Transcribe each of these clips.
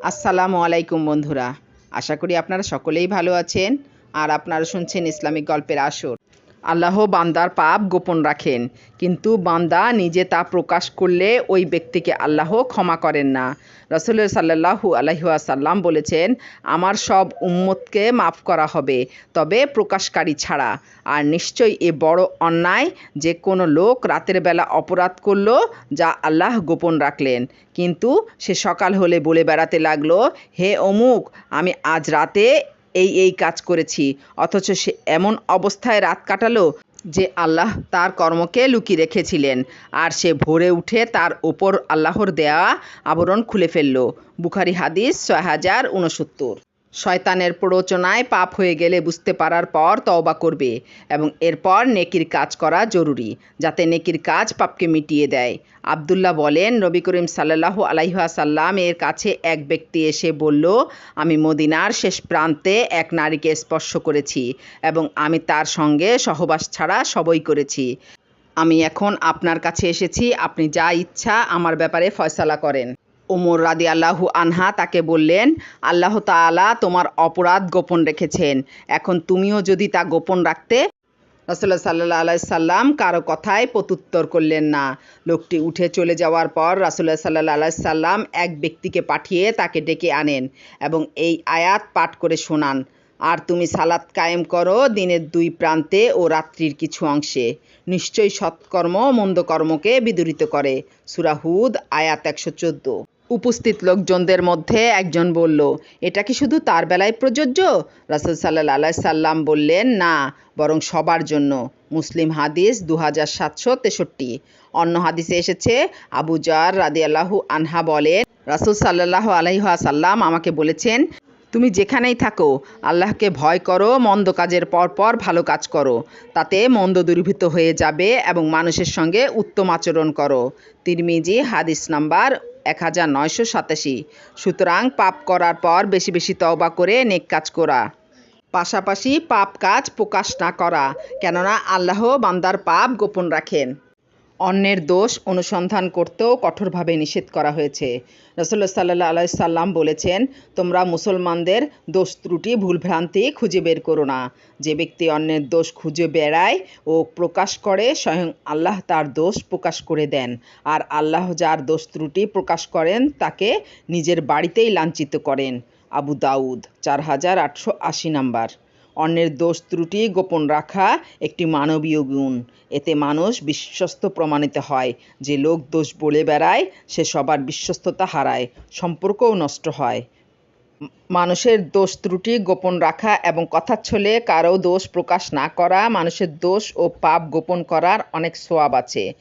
আসসালামু আলাইকুম বন্ধুরা। আশা করি আপনারা সকলেই ভালো আছেন। আর আপনারা শুনছেন ইসলামিক গল্পের আসর। আল্লাহ বান্দার পাপ গোপন রাখেন, কিন্তু বান্দা নিজে তা প্রকাশ করলে ওই ব্যক্তিকে আল্লাহ ক্ষমা করেন না। রসুল সাল্লাহু আলহিহাসাল্লাম বলেছেন, আমার সব উম্মতকে মাফ করা হবে, তবে প্রকাশকারী ছাড়া। আর নিশ্চয়ই এ বড় অন্যায় যে কোনো লোক রাতের বেলা অপরাধ করল যা আল্লাহ গোপন রাখলেন। কিন্তু সে সকাল হলে বলে বেড়াতে লাগল, হে অমুক, আমি আজ রাতে এই এই কাজ করেছি। অথচ সে এমন অবস্থায় রাত কাটালো যে আল্লাহ তার কর্মকে লুকিয়ে রেখেছিলেন আর সে ভোরে উঠে তার ওপর আল্লাহর দেয়া আবরণ খুলে ফেলল। বুখারি হাদিস ছয় হাজার উনসত্তর শয়তানের প্ররোচনায় পাপ হয়ে গেলে বুঝতে পারার পর তওবা করবে এবং এরপর নেকির কাজ করা জরুরি, যাতে নেকির কাজ পাপকে মিটিয়ে দেয়। আবদুল্লাহ বলেন, নবী করিম সাল্লাহু আলাইহাসাল্লাম এর কাছে এক ব্যক্তি এসে বলল, আমি মদিনার শেষ প্রান্তে এক নারীকে স্পর্শ করেছি এবং আমি তার সঙ্গে সহবাস ছাড়া সবই করেছি। আমি এখন আপনার কাছে এসেছি, আপনি যা ইচ্ছা আমার ব্যাপারে ফয়সালা করেন। ওমর রাদি আল্লাহু আনহা তাকে বললেন, আল্লাহ তাআলা তোমার অপরাধ গোপন রেখেছেন। এখন তুমিও যদি তা গোপন রাখতে রসল্লা সাল্লাহ আলাই সাল্লাম কারও কথায় প্রত্যুত্তর করলেন না। লোকটি উঠে চলে যাওয়ার পর রাসুল্লাহ সাল্লাহ আলাই সাল্লাম এক ব্যক্তিকে পাঠিয়ে তাকে ডেকে আনেন এবং এই আয়াত পাঠ করে শোনান, আর তুমি সালাত কায়েম করো দিনের দুই প্রান্তে ও রাত্রির কিছু অংশে। নিশ্চয়ই সৎকর্ম মন্দ কর্মকে বিদরিত করে। সুরাহুদ আয়াত একশো চোদ্দ। উপস্থিত লোকজনদের মধ্যে একজন বলল, এটা কি শুধু তার বেলায় প্রযোজ্য? রাসুল সাল্লাহ আলাই সাল্লাম বললেন, না, বরং সবার জন্য। মুসলিম হাদিস দু হাজার সাতশো তেষট্টি। অন্য হাদিসে এসেছে, আবু জার রাদি আল্লাহু আনহা বলেন, রাসুল সাল্লাহ আলাইহাসাল্লাম আমাকে বলেছেন, তুমি যেখানেই থাকো, আল্লাহকে ভয় করো, মন্দ কাজের পর পর ভালো কাজ করো। তাতে মন্দ দূরীভূত হয়ে যাবে এবং মানুষের সঙ্গে উত্তম আচরণ করো। তিরমিজি হাদিস নাম্বার এক হাজার নয়শো সাতাশি। সুতরাং পাপ করার পর বেশি বেশি তওবা করে নেক কাজ করা। পাশাপাশি পাপ কাজ প্রকাশ না করা, কেননা আল্লাহ বান্দার পাপ গোপন রাখেন। অন্যের দোষ অনুসন্ধান করতেও কঠোরভাবে নিষেধ করা হয়েছে। রসল্লা সাল্লাহ আলাই সাল্লাম বলেছেন, তোমরা মুসলমানদের দোষ ত্রুটি, ভুলভ্রান্তি খুঁজে বের করো না। যে ব্যক্তি অন্যের দোষ খুঁজে বেড়ায় ও প্রকাশ করে, স্বয়ং আল্লাহ তার দোষ প্রকাশ করে দেন। আর আল্লাহ যার দোষ ত্রুটি প্রকাশ করেন, তাকে নিজের বাড়িতেই লাঞ্ছিত করেন। আবু দাউদ, চার হাজার আটশো আশি নাম্বার। অন্যের দোষ ত্রুটি গোপন রাখা একটি মানবীয় গুণ। এতে মানুষ বিশ্বস্ত প্রমাণিত হয়। যে লোক দোষ বলে বেড়ায়, সে সবার বিশ্বস্ততা হারায়, সম্পর্কও নষ্ট হয়। মানুষের দোষ ত্রুটি গোপন রাখা এবং কথাচ্ছলে কারও দোষ প্রকাশ না করা, মানুষের দোষ ও পাপ গোপন করার অনেক সোয়াব আছে।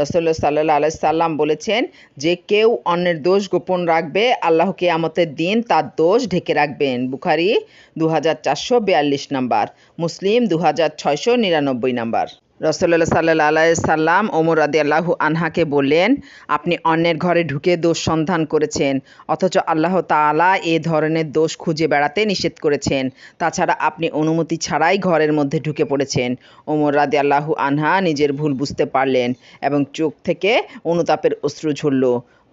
রসল্লা সাল্লাহ আলাই সাল্লাম বলেছেন যে কেউ অন্যের দোষ গোপন রাখবে, আল্লাহ কেয়ামতের দিন তার দোষ ঢেকে রাখবেন। বুখারি দু হাজার চারশো বিয়াল্লিশ নাম্বার, মুসলিম দু হাজার ছয়শো নিরানব্বই নাম্বার। রসল্লা সাল্লা আলাই সাল্লাম ওমর আদি আল্লাহু আনহাকে বললেন, আপনি অন্যের ঘরে ঢুকে দোষ সন্ধান করেছেন, অথচ আল্লাহ তালা এ ধরনের দোষ খুঁজে বেড়াতে নিষেধ করেছেন। তাছাড়া আপনি অনুমতি ছাড়াই ঘরের মধ্যে ঢুকে পড়েছেন। ওমর রাদি আল্লাহু আনহা নিজের ভুল বুঝতে পারলেন এবং চোখ থেকে অনুতাপের অশ্রু ঝরল।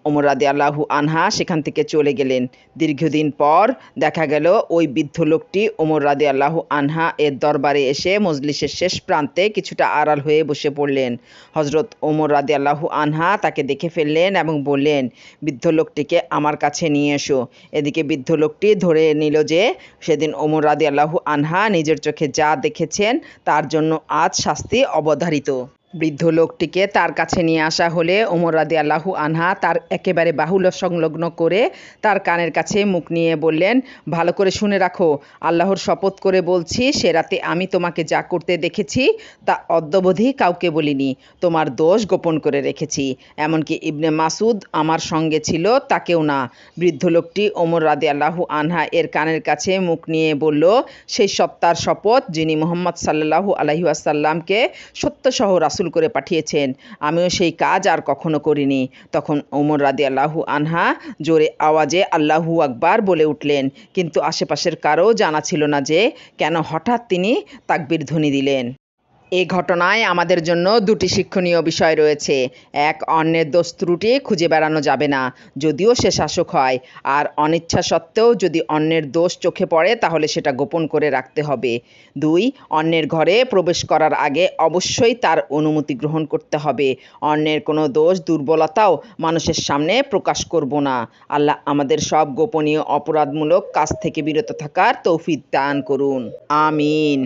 ওমর রাদি আল্লাহু আনহা সেখান থেকে চলে গেলেন। দীর্ঘদিন পর দেখা গেল ওই বৃদ্ধ লোকটি ওমর রাদি আল্লাহু আনহা এর দরবারে এসে মজলিসের শেষ প্রান্তে কিছুটা আড়াল হয়ে বসে পড়লেন। হজরত ওমর রাদি আল্লাহু আনহা তাকে দেখে ফেললেন এবং বললেন, বৃদ্ধ লোকটিকে আমার কাছে নিয়ে এসো। এদিকে বৃদ্ধ লোকটি ধরে নিল যে, সেদিন ওমর রাদি আল্লাহু আনহা নিজের চোখে যা দেখেছেন তার জন্য আজ শাস্তি অবধারিত। বৃদ্ধ লোকটিকে তার কাছে নিয়ে আসা হলে ওমর রাদি আল্লাহু আনহা তার একেবারে বাহুল্য সংলগ্ন করে তার কানের কাছে মুখ নিয়ে বললেন, ভালো করে শুনে রাখো, আল্লাহর শপথ করে বলছি, সে রাতে আমি তোমাকে যা করতে দেখেছি তা অদ্যবধি কাউকে বলিনি, তোমার দোষ গোপন করে রেখেছি। এমনকি ইবনে মাসুদ আমার সঙ্গে ছিল, তাকেও না। বৃদ্ধ লোকটি ওমর রাদি আল্লাহু আনহা এর কানের কাছে মুখ নিয়ে বলল, সেই সত্তার শপথ যিনি মোহাম্মদ সাল্লাহু আলহিউসাল্লামকে সত্যসহ রাসুল করে পাঠিয়েছেন। আমিও সেই কাজ আর কখনো করিনি। তখন ওমর রাদি আল্লাহু আনহা জোরে আওয়াজে আল্লাহু আকবার বলে উঠলেন, কিন্তু আশেপাশের কারও জানা ছিল না যে কেন হঠাৎ তিনি তাকবির ধ্বনি দিলেন? এ ঘটনায় আমাদের জন্য দুটি শিক্ষণীয় বিষয় রয়েছে। এক, অন্যের দোষ ত্রুটি খুঁজে বেড়ানো যাবে না, যদিও সে শাসক হয়। আর অনিচ্ছা সত্ত্বেও যদি অন্যের দোষ চোখে পড়ে, তাহলে সেটা গোপন করে রাখতে হবে। দুই, অন্যের ঘরে প্রবেশ করার আগে অবশ্যই তার অনুমতি গ্রহণ করতে হবে। অন্যের কোনো দোষ, দুর্বলতাও মানুষের সামনে প্রকাশ করব না। আল্লাহ আমাদের সব গোপনীয় অপরাধমূলক কাজ থেকে বিরত থাকার তৌফিক দান করুন। আমিন।